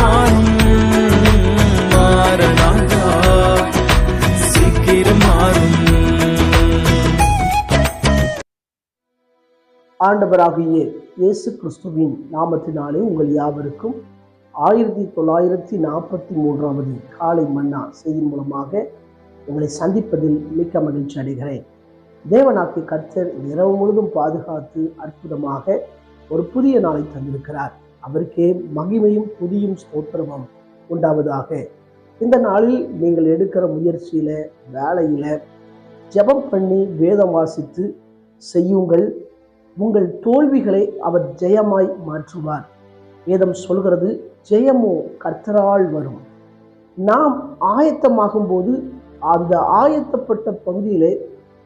மாறும் சீக்கிரம் மாறும் ஆண்டவராகிய இயேசு கிறிஸ்துவின் நாமத்தினாலே உங்கள் யாவருக்கும் ஆயிரத்தி தொள்ளாயிரத்தி நாற்பத்தி மூன்றாவது காலை மன்னா செய்தி மூலமாக உங்களை சந்திப்பதில் மிக்க மகிழ்ச்சி அடைகிறேன். தேவனாக்கி கர்த்தர் இரவு முழுதும் பாதுகாத்து அற்புதமாக ஒரு புதிய நாளை தந்திருக்கிறார். அவருக்கே மகிமையும் புதியும் ஸ்தோத்திரமும் உண்டாவதாக. இந்த நாளில் நீங்கள் எடுக்கிற முயற்சியில வேலையில ஜெபம் பண்ணி வேதம் வாசித்து செய்யுங்கள். உங்கள் தோல்விகளை அவர் ஜெயமாய் மாற்றுவார். வேதம் சொல்கிறது ஜெயமோ கர்த்தரால் வரும். நாம் ஆயத்தமாகும் போது அந்த ஆயத்தப்பட்ட பகுதியிலே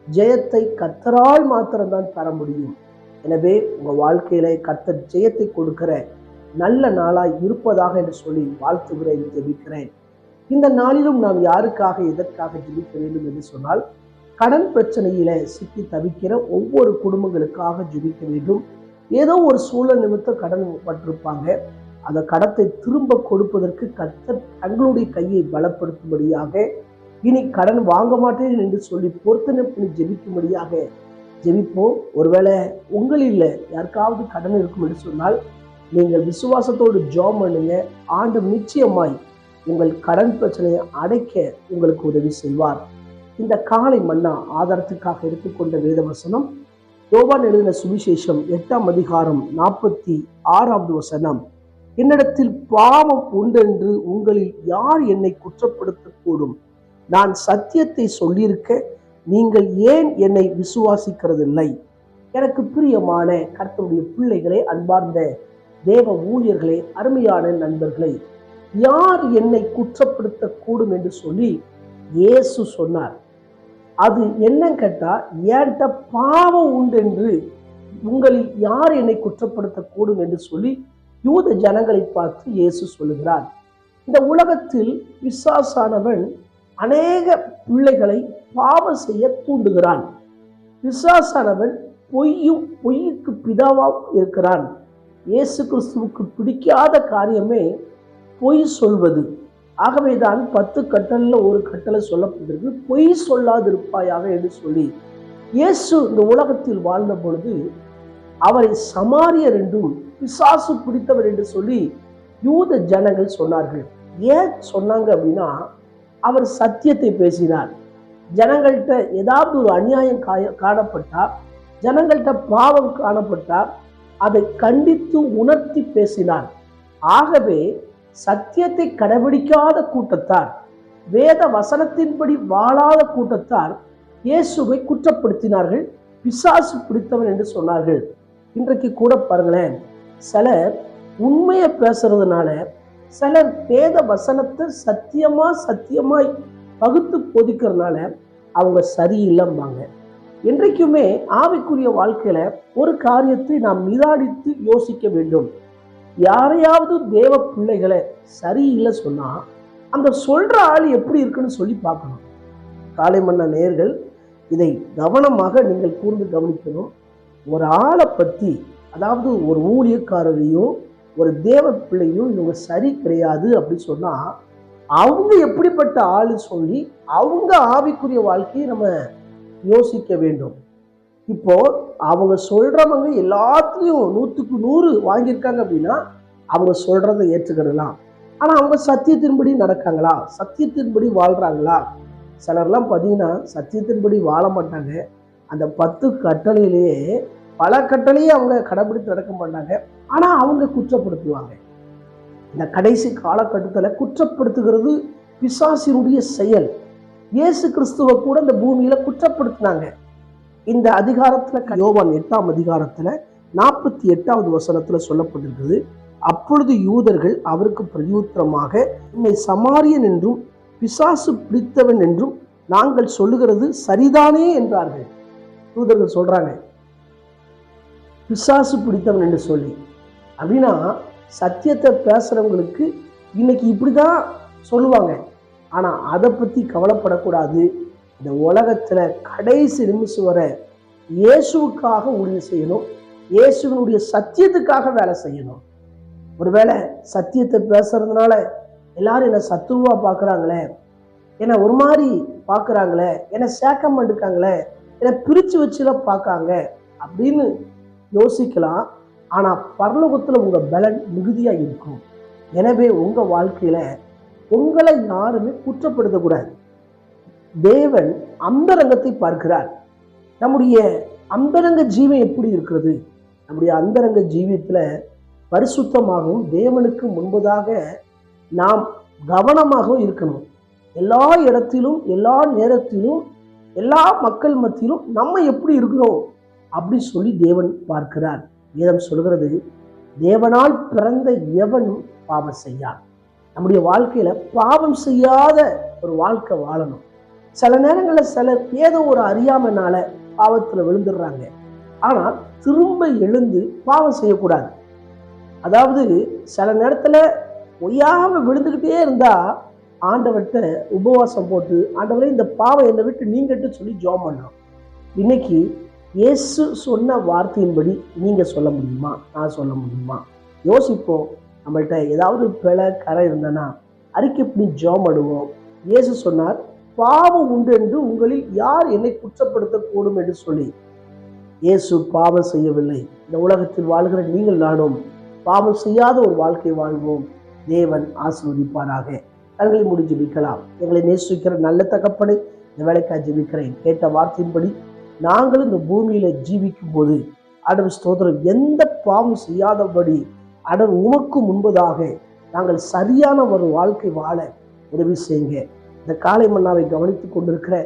ஜெயத்தை கர்த்தரால் மாத்திரம்தான் தர முடியும். எனவே உங்கள் வாழ்க்கையில கர்த்தர் ஜெயத்தை கொடுக்கிற நல்ல நாளாய் இருப்பதாக என்று சொல்லி வாழ்த்துகிறேன் ஜெபிக்கிறேன். இந்த நாளிலும் நாம் யாருக்காக எதற்காக ஜெபிக்க வேண்டும் என்று சொன்னால் கடன் பிரச்சனையில சிக்கி தவிக்கிற ஒவ்வொரு குடும்பங்களுக்காக ஜெபிக்க வேண்டும். ஏதோ ஒரு சூழல் நிமித்தம் கடன் பட்டிருப்பாங்க. அந்த கடத்தை திரும்ப கொடுப்பதற்கு கத்த தங்களுடைய கையை பலப்படுத்தும்படியாக இனி கடன் வாங்க மாட்டேன் என்று சொல்லி பொருத்தனை பண்ணி ஜெபிக்கும்படியாக ஜெபிப்போம். ஒருவேளை உங்களில் யாருக்காவது கடன் இருக்கும் என்று சொன்னால் நீங்கள் விசுவாசத்தோடு ஜாம் பண்ணுங்க. ஆண்டு நிச்சயமாய் உங்கள் கடன் பிரச்சனையை அடைக்க உங்களுக்கு உதவி செய்வார். இந்த காலை மன்னா ஆதாரத்துக்காக எடுத்துக்கொண்ட வேதவசனம் யோவான் எழுதின சுவிசேஷம் எட்டாம் அதிகாரம் நாற்பத்தி ஆறாவது வசனம். என்னிடத்தில் பாவம் உண்டென்று உங்களில் யார் என்னை குற்றப்படுத்தக்கூடும்? நான் சத்தியத்தை சொல்லியிருக்க நீங்கள் ஏன் என்னை விசுவாசிக்கிறதில்லை? எனக்கு பிரியமான கர்த்தருடைய பிள்ளைகளே அன்பார்ந்த தேவ ஊழியர்களே அருமையான நண்பர்களே யார் என்னை குற்றப்படுத்தக்கூடும் என்று சொல்லி இயேசு சொன்னார். அது என்னன்னு கேட்டா ஏன்ட்ட பாவம் உண்டு என்று உங்களில் யார் என்னை குற்றப்படுத்தக்கூடும் என்று சொல்லி யூத ஜனங்களை பார்த்து இயேசு சொல்லுகிறார். இந்த உலகத்தில் விசாசானவன் அநேக பிள்ளைகளை பாவம் செய்ய தூண்டுகிறான். விசாசானவன் பொய்யும் பொய்யுக்கு பிதாவாகவும் இருக்கிறான். இயேசு கிறிஸ்துவுக்கு பிடிக்காத காரியமே பொய் சொல்வது. ஆகவே தான் பத்து கட்டளில் ஒரு கட்டளை சொல்லப்பட்டிருக்கு பொய் சொல்லாதிருப்பாயாக என்று சொல்லி. இயேசு இந்த உலகத்தில் வாழ்ந்த பொழுது அவரை சமாரியர் என்றும் பிசாசு பிடித்தவர் என்று சொல்லி யூத ஜனங்கள் சொன்னார்கள். ஏன் சொன்னாங்க அப்படின்னா அவர் சத்தியத்தை பேசினார். ஜனங்கள்கிட்ட ஏதாவது ஒரு அநியாயம் காய காணப்பட்டா ஜனங்கள்கிட்ட பாவம் காணப்பட்டா அதை கண்டித்து உணர்த்தி பேசினார். ஆகவே சத்தியத்தை கடைபிடிக்காத கூட்டத்தார் வேத வசனத்தின்படி வாழாத கூட்டத்தார் இயேசுவை குற்றப்படுத்தினார்கள் பிசாசு பிடித்தவன் என்று சொன்னார்கள். இன்றைக்கு கூட பாருங்களேன் சிலர் உண்மையை பேசுறதுனால சிலர் வேத வசனத்தை சத்தியமா சத்தியமாய் பகுத்து போதிக்கிறதுனால அவங்க சரியில்லைம்பாங்க. என்றைக்குமே ஆவிக்குரிய வாழ்க்கையில் ஒரு காரியத்தை நாம் நிதானித்து யோசிக்க வேண்டும். யாரையாவது தேவ பிள்ளைகளை சரியில்லை சொன்னால் அந்த சொல்கிற ஆள் எப்படி இருக்குன்னு சொல்லி பார்க்கணும். காலை மன்ன நேர்கள் இதை கவனமாக நீங்கள் கூர்ந்து கவனிக்கணும். ஒரு ஆளை பற்றி அதாவது ஒரு ஊழியக்காரரையும் ஒரு தேவ பிள்ளையும் இவங்க சரி கிடையாது அப்படின்னு சொன்னால் அவங்க எப்படிப்பட்ட ஆள் சொல்லி அவங்க ஆவிக்குரிய வாழ்க்கையை நம்ம யோசிக்க வேண்டும். இப்போ அவங்க சொல்றவங்க எல்லாத்துலேயும் நூற்றுக்கு நூறு வாங்கியிருக்காங்க அப்படின்னா அவங்க சொல்றதை ஏற்றுக்கிடலாம். ஆனால் அவங்க சத்தியத்தின்படி நடக்காங்களா? சத்தியத்தின்படி வாழ்றாங்களா? சிலர்லாம் பார்த்தீங்கன்னா சத்தியத்தின்படி வாழ மாட்டாங்க. அந்த பத்து கட்டளையிலேயே பல கட்டளையே அவங்க கடைபிடித்து நடக்க மாட்டாங்க. ஆனால் அவங்க குற்றப்படுத்துவாங்க. இந்த கடைசி காலகட்டத்தில் குற்றப்படுத்துகிறது பிசாசினுடைய செயல். இயேசு கிறிஸ்துவை கூட இந்த பூமியில குற்றப்படுத்தினாங்க. இந்த அதிகாரத்துல யோவான் எட்டாம் அதிகாரத்துல நாற்பத்தி எட்டாவது வசனத்துல சொல்லப்பட்டிருக்குது அப்பொழுது யூதர்கள் அவருக்கு பிரதியுத்தரமாக உன்னை சமாரியன் என்றும் பிசாசு பிடித்தவன் என்றும் நாங்கள் சொல்லுகிறது சரிதானே என்றார்கள். யூதர்கள் சொல்றாங்க பிசாசு பிடித்தவன் என்று சொல்லி. அப்படின்னா சத்தியத்தை பேசுறவங்களுக்கு இன்னைக்கு இப்படிதான் சொல்லுவாங்க. ஆனால் அதை பற்றி கவலைப்படக்கூடாது. இந்த உலகத்தில் கடைசி நிமிஷம் வர இயேசுவுக்காக ஊழியம் செய்யணும். இயேசுவினுடைய சத்தியத்துக்காக வேலை செய்யணும். ஒருவேளை சத்தியத்தை பேசுறதுனால எல்லாரும் என்னை சத்துருவாக பார்க்குறாங்களே என்னை ஒரு மாதிரி பார்க்குறாங்களே என்னை சேக்கம் பண்ணிருக்காங்களே என்னை பிரித்து வச்சுலாம் பார்க்காங்க அப்படின்னு யோசிக்கலாம். ஆனால் பரலோகத்தில் உங்கள் பலன் மிகுதியாக இருக்கும். எனவே உங்கள் வாழ்க்கையில் உங்களை யாருமே குற்றப்படுத்தக்கூடாது. தேவன் அந்தரங்கத்தை பார்க்கிறார். நம்முடைய அந்தரங்க ஜீவன் எப்படி இருக்கிறது? நம்முடைய அந்தரங்க ஜீவியத்தில் பரிசுத்தமாகவும் தேவனுக்கு முன்பதாக நாம் கவனமாகவும் இருக்கணும். எல்லா இடத்திலும் எல்லா நேரத்திலும் எல்லா மக்கள் மத்தியிலும் நம்ம எப்படி இருக்கிறோம்? அப்படி சொல்லி தேவன் பார்க்கிறார். வேதம் சொல்கிறது தேவனால் பிறந்த எவனும் பாவம் செய்யான். நம்முடைய வாழ்க்கையில் பாவம் செய்யாத ஒரு வாழ்க்கை வாழணும். சில நேரங்களில் சிலர் ஏதோ ஒரு அறியாமனால பாவத்தில் விழுந்துடுறாங்க. ஆனால் திரும்ப எழுந்து பாவம் செய்யக்கூடாது. அதாவது சில நேரத்தில் ஒய்யாமல் விழுந்துக்கிட்டே இருந்தால் ஆண்டவர்கிட்ட உபவாசம் போட்டு ஆண்டவரே இந்த பாவம் என்னை விட்டு நீங்கட்டு சொல்லி ஜோம் பண்ணோம் இன்னைக்கு இயேசு சொன்ன வார்த்தையின்படி நீங்கள் சொல்ல முடியுமா? நான் சொல்ல முடியுமா? யோசிப்போம். நம்மள்கிட்ட ஏதாவது பிழை கரை இருந்தனா அறிக்கை பண்ணி ஜோம் அடுவோம் இயேசு சொன்னார் பாவம் உண்டு என்று உங்களில் யார் என்னை குற்றப்படுத்தக்கூடும்? என்று சொல்லி இயேசு பாவம் செய்யவில்லை. இந்த உலகத்தில் வாழ்கிற நீங்கள் நானும் பாவம் செய்யாத ஒரு வாழ்க்கை வாழ்வோம். தேவன் ஆசீர்வதிப்பாராக. கண்களை மூடி ஜெபிக்கலாம். எங்களை நேசிக்கிற நல்ல தகப்பனை இந்த வேலைக்காக ஜெபிக்கிறேன். கேட்ட வார்த்தையின்படி நாங்களும் இந்த பூமியில ஜீவிக்கும் போது ஆடவர் ஸ்தோத்திரம் எந்த பாவம் செய்யாதபடி அடர் உமக்கு முன்பதாக நாங்கள் சரியான ஒரு வாழ்க்கை வாழ உதவி செய்யுங்க. இந்த காலை மன்னாவை கவனித்துக் கொண்டிருக்கிற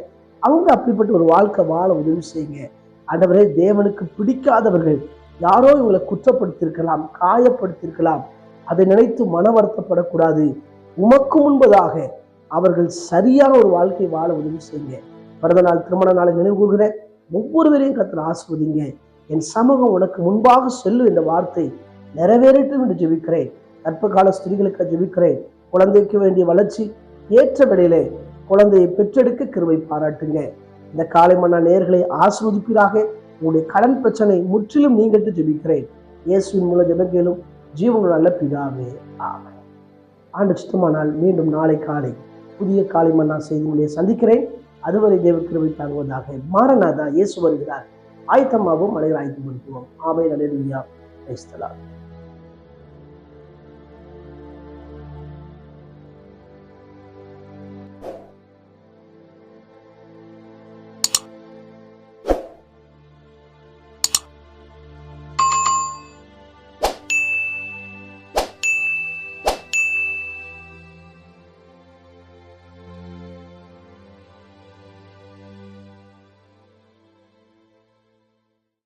அவங்க அப்படிப்பட்ட ஒரு வாழ்க்கை வாழ உதவி செய்யுங்க. ஆண்டவரே தேவனுக்கு பிடிக்காதவர்கள் யாரோ இவங்களை குற்றப்படுத்தியிருக்கலாம் காயப்படுத்தியிருக்கலாம். அதை நினைத்து மன வருத்தப்படக்கூடாது உமக்கு முன்பதாக அவர்கள் சரியான ஒரு வாழ்க்கை வாழ உதவி செய்யுங்க. பிறந்த நாள் திருமண நாளை நினைவு கூறுகிற ஒவ்வொருவரையும் கத்தனை ஆசிர்வதிங்க. என் சமூகம் உனக்கு முன்பாக செல்லும் என்ற வார்த்தை நிறைவேறட்டும் என்று ஜெபிக்கிறேன். கற்ப கால ஸ்திரீகளுக்கு ஜெபிக்கிறேன். குழந்தைக்கு வேண்டிய வளர்ச்சி ஏற்ற வேளையிலே குழந்தையை பெற்றெடுக்க கிருவை பாராட்டுங்க. இந்த காலை மன்னா நேர்களை ஆஸ்வதிப்பீராக உங்களுடைய கடன் பிரச்சனை முற்றிலும் நீங்கிட்டு ஜெபிக்கிறேன். இயேசுவின் மூலம் ஜெபக்கேலும் ஜீவன் நல்ல பிதாவே. ஆமை ஆண்டு சுத்தமானால் மீண்டும் நாளை காலை புதிய காலை மன்னா செய்திகளை சந்திக்கிறேன். அதுவரை தேவ கிருவை தாங்குவதாக மாறனாதா இயேசு வருகிறார். ஆயத்தமாகவும் மலையில் ஆயத்தப்படுத்துவோம் ஆமை நலேலுயா கிரைஸ்தலா